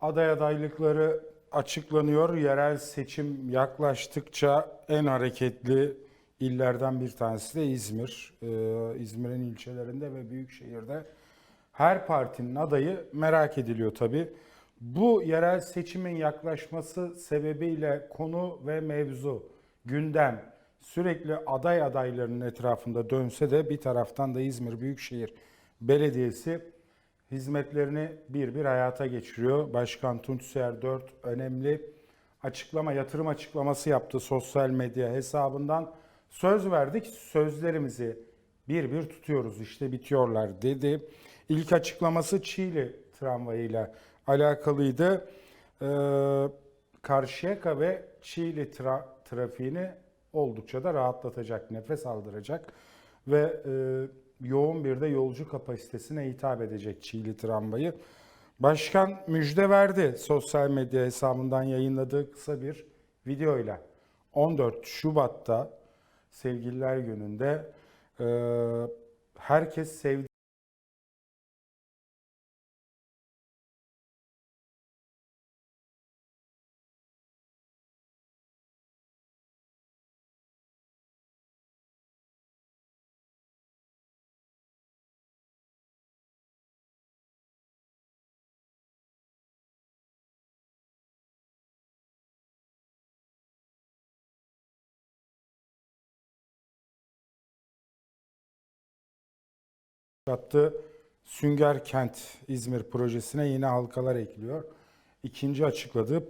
Aday adaylıkları açıklanıyor. Yerel seçim yaklaştıkça en hareketli illerden bir tanesi de İzmir. Ee, İzmir'in ilçelerinde ve büyük şehirde her partinin adayı merak ediliyor tabii. Bu yerel seçimin yaklaşması sebebiyle konu ve mevzu, gündem sürekli aday adaylarının etrafında dönse de bir taraftan da İzmir Büyükşehir Belediyesi hizmetlerini bir bir hayata geçiriyor. Başkan Tunç Seyer 4 önemli açıklama, yatırım açıklaması yaptı sosyal medya hesabından. Söz verdik, sözlerimizi bir bir tutuyoruz, işte bitiyorlar dedi. İlk açıklaması Çiğli tramvayıyla alakalıydı. Ee, Karşıyaka ve Çiğli tra- trafiğini oldukça da rahatlatacak, nefes aldıracak ve e, yoğun bir de yolcu kapasitesine hitap edecek Çiğli tramvayı. Başkan müjde verdi sosyal medya hesabından yayınladığı kısa bir videoyla. 14 Şubat'ta Sevgililer Günü'nde herkes sevdiği Yaptığı Sünger Kent İzmir projesine yeni halkalar ekliyor. İkinci açıkladığı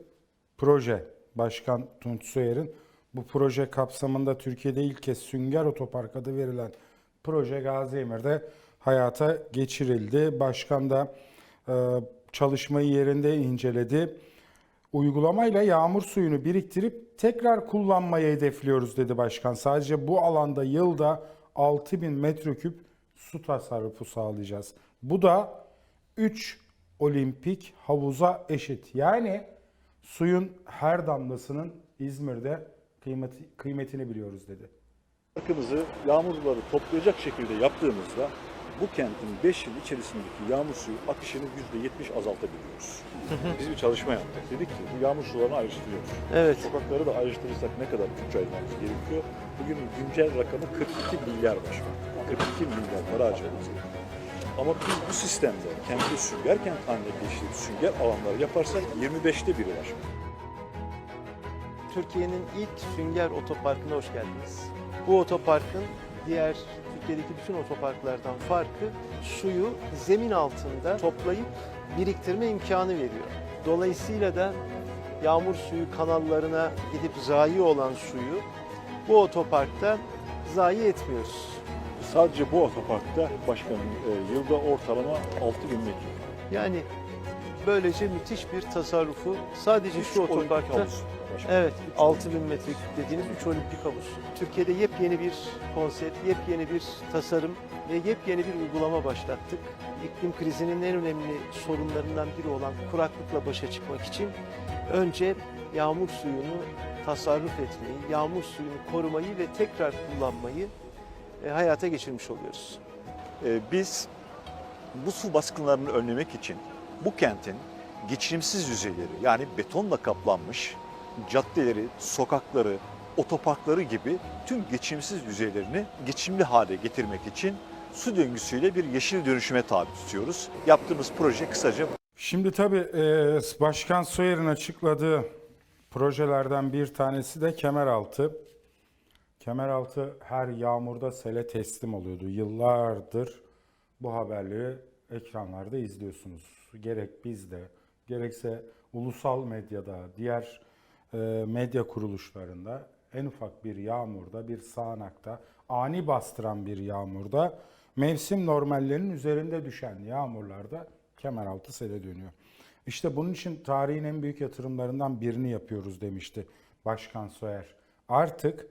proje Başkan Tunç Soyer'in bu proje kapsamında Türkiye'de ilk kez Sünger Otopark adı verilen proje Gaziemir'de hayata geçirildi. Başkan da e, çalışmayı yerinde inceledi. Uygulamayla yağmur suyunu biriktirip tekrar kullanmayı hedefliyoruz dedi başkan. Sadece bu alanda yılda 6000 metreküp su tasarrufu sağlayacağız. Bu da 3 olimpik havuza eşit. Yani suyun her damlasının İzmir'de kıymeti, kıymetini biliyoruz dedi. Parkımızı yağmurları toplayacak şekilde yaptığımızda bu kentin 5 yıl içerisindeki yağmur suyu akışını %70 azaltabiliyoruz. Biz bir çalışma yaptık. Dedik ki bu yağmur sularını ayrıştırıyoruz. Evet. Sokakları da ayrıştırırsak ne kadar bütçe ayırmamız gerekiyor? Bugün güncel rakamı 42 milyar başkan. 42 milyar para harcamamız gerekiyor. Ama biz bu sistemde kendi sünger kent haline geçtiğimiz sünger alanları yaparsak 25'te biri başkan. Türkiye'nin ilk sünger otoparkına hoş geldiniz. Bu otoparkın diğer Türkiye'deki bütün otoparklardan farkı suyu zemin altında toplayıp biriktirme imkanı veriyor. Dolayısıyla da yağmur suyu kanallarına gidip zayi olan suyu bu otoparkta zayi etmiyoruz. Sadece bu otoparkta başkanım e, yılda ortalama 6000 metre. Yani böylece müthiş bir tasarrufu sadece şu otoparkta. Evet, 6000 metreküp dediğiniz 3 olimpik havuz. Türkiye'de yepyeni bir konsept, yepyeni bir tasarım ve yepyeni bir uygulama başlattık. İklim krizinin en önemli sorunlarından biri olan kuraklıkla başa çıkmak için önce yağmur suyunu tasarruf etmeyi, yağmur suyunu korumayı ve tekrar kullanmayı e, hayata geçirmiş oluyoruz. Ee, Biz bu su baskınlarını önlemek için bu kentin geçimsiz yüzeyleri yani betonla kaplanmış caddeleri, sokakları, otoparkları gibi tüm geçimsiz yüzeylerini geçimli hale getirmek için su döngüsüyle bir yeşil dönüşüme tabi tutuyoruz. Yaptığımız proje kısaca Şimdi tabii e, Başkan Soyer'in açıkladığı projelerden bir tanesi de Kemeraltı. Kemeraltı her yağmurda sele teslim oluyordu. Yıllardır bu haberleri ekranlarda izliyorsunuz. Gerek bizde, gerekse ulusal medyada, diğer e, medya kuruluşlarında en ufak bir yağmurda, bir sağanakta, ani bastıran bir yağmurda, mevsim normallerinin üzerinde düşen yağmurlarda Kemeraltı sele dönüyor. İşte bunun için tarihin en büyük yatırımlarından birini yapıyoruz demişti Başkan Soyer. Artık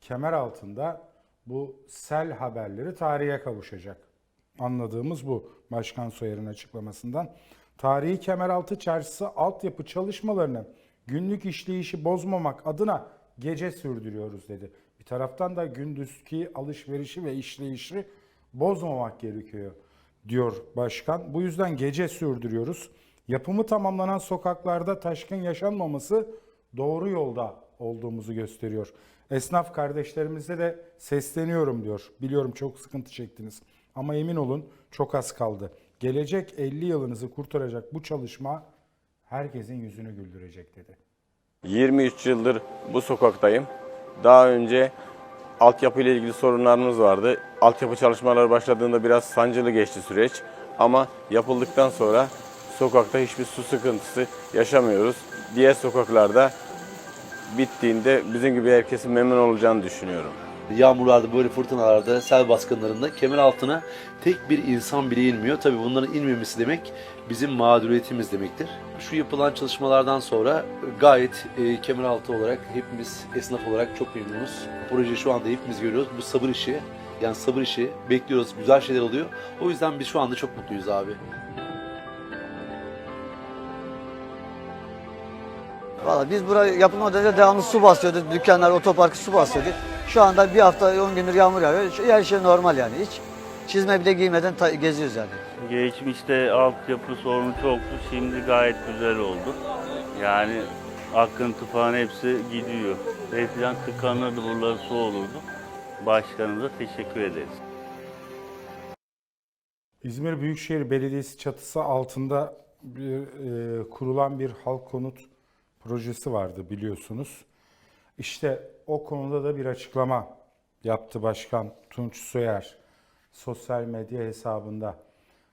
kemer altında bu sel haberleri tarihe kavuşacak. Anladığımız bu Başkan Soyer'in açıklamasından. Tarihi Kemeraltı Çarşısı altyapı çalışmalarını günlük işleyişi bozmamak adına gece sürdürüyoruz dedi. Bir taraftan da gündüzki alışverişi ve işleyişi bozmamak gerekiyor diyor başkan. Bu yüzden gece sürdürüyoruz. Yapımı tamamlanan sokaklarda taşkın yaşanmaması doğru yolda olduğumuzu gösteriyor. Esnaf kardeşlerimize de sesleniyorum diyor. Biliyorum çok sıkıntı çektiniz ama emin olun çok az kaldı. Gelecek 50 yılınızı kurtaracak bu çalışma herkesin yüzünü güldürecek dedi. 23 yıldır bu sokaktayım. Daha önce altyapı ile ilgili sorunlarımız vardı. Altyapı çalışmaları başladığında biraz sancılı geçti süreç. Ama yapıldıktan sonra sokakta hiçbir su sıkıntısı yaşamıyoruz. Diğer sokaklarda bittiğinde bizim gibi herkesin memnun olacağını düşünüyorum. Yağmurlarda, böyle fırtınalarda, sel baskınlarında kemer altına tek bir insan bile inmiyor. Tabii bunların inmemesi demek bizim mağduriyetimiz demektir. Şu yapılan çalışmalardan sonra gayet e, kemer altı olarak hepimiz esnaf olarak çok memnunuz. Proje şu anda hepimiz görüyoruz. Bu sabır işi, yani sabır işi bekliyoruz. Güzel şeyler oluyor. O yüzden biz şu anda çok mutluyuz abi. Valla biz buraya yapılmadan önce devamlı su basıyorduk. Dükkanlar, otoparkı su basıyorduk. Şu anda bir hafta 10 gündür yağmur yağıyor. Her şey normal yani. Hiç çizme bile giymeden ta- geziyoruz yani. Geçmişte altyapı sorunu çoktu. Şimdi gayet güzel oldu. Yani akıntı falan hepsi gidiyor. Eskiden tıkanırdı buraları su olurdu. Başkanımıza teşekkür ederiz. İzmir Büyükşehir Belediyesi çatısı altında bir, e, kurulan bir halk konut projesi vardı biliyorsunuz. İşte o konuda da bir açıklama yaptı Başkan Tunç Soyer sosyal medya hesabında.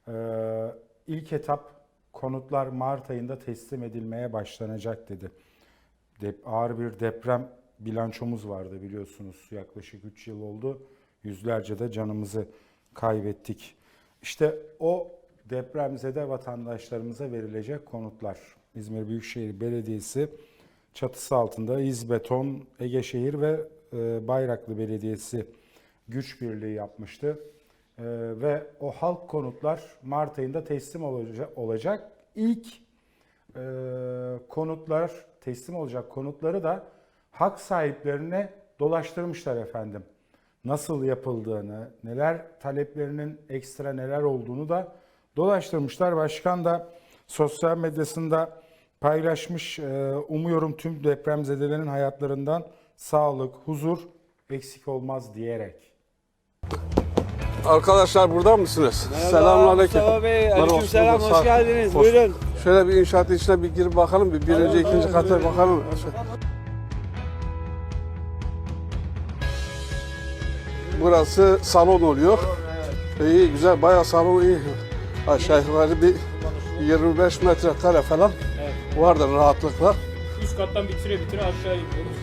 Ee, ilk etap konutlar Mart ayında teslim edilmeye başlanacak dedi. Dep- ağır bir deprem bilançomuz vardı biliyorsunuz. Yaklaşık 3 yıl oldu. Yüzlerce de canımızı kaybettik. İşte o depremzede vatandaşlarımıza verilecek konutlar. İzmir Büyükşehir Belediyesi çatısı altında İzbeton, Egeşehir ve e, Bayraklı Belediyesi güç birliği yapmıştı. E, ve o halk konutlar Mart ayında teslim olacak. İlk e, konutlar teslim olacak konutları da hak sahiplerine dolaştırmışlar efendim. Nasıl yapıldığını, neler taleplerinin ekstra neler olduğunu da dolaştırmışlar. Başkan da sosyal medyasında paylaşmış. E, umuyorum tüm depremzedelerin hayatlarından sağlık, huzur eksik olmaz diyerek. Arkadaşlar burada mısınız? Selamünaleyküm. Mustafa Bey, Merhaba, aleykümselam, hoş geldiniz. Hoş- Buyurun. Şöyle bir inşaat içine bir girip bakalım. Bir birinci, ikinci kata bakalım. Burası salon oluyor. İyi güzel bayağı salon iyi. Aşağı yukarı bir 25 metrekare falan vardır rahatlıkla. Üst kattan bitire bitire aşağı iniyoruz.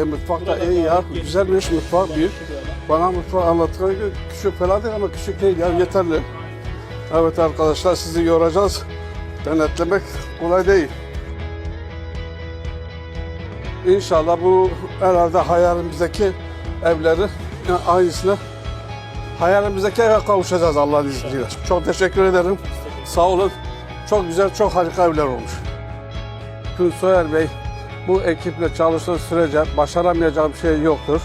E, mutfak da iyi ya. Güzelmiş mutfak büyük. Bana mutfağı anlattıkları gibi küçük falan değil ama küçük değil ya yeterli. Evet arkadaşlar sizi yoracağız. Denetlemek kolay değil. İnşallah bu herhalde hayalimizdeki evleri yani aynısını hayalimizdeki eve kavuşacağız Allah'ın izniyle. Çok teşekkür ederim. Sağ olun. Çok güzel, çok harika evler olmuş. Gün Soyer Bey bu ekiple çalıştığı sürece başaramayacağım şey yoktur.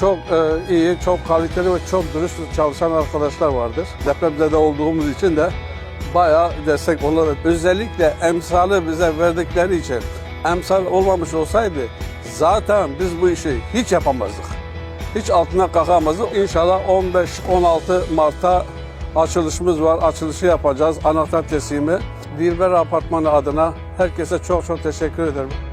Çok e, iyi, çok kaliteli ve çok dürüst çalışan arkadaşlar vardır. Depremzede olduğumuz için de bayağı destek onlara. Özellikle emsalı bize verdikleri için emsal olmamış olsaydı zaten biz bu işi hiç yapamazdık. Hiç altına kalkamazdık. İnşallah 15-16 Mart'ta açılışımız var. Açılışı yapacağız. Anahtar teslimi. Dilber Apartmanı adına herkese çok çok teşekkür ederim.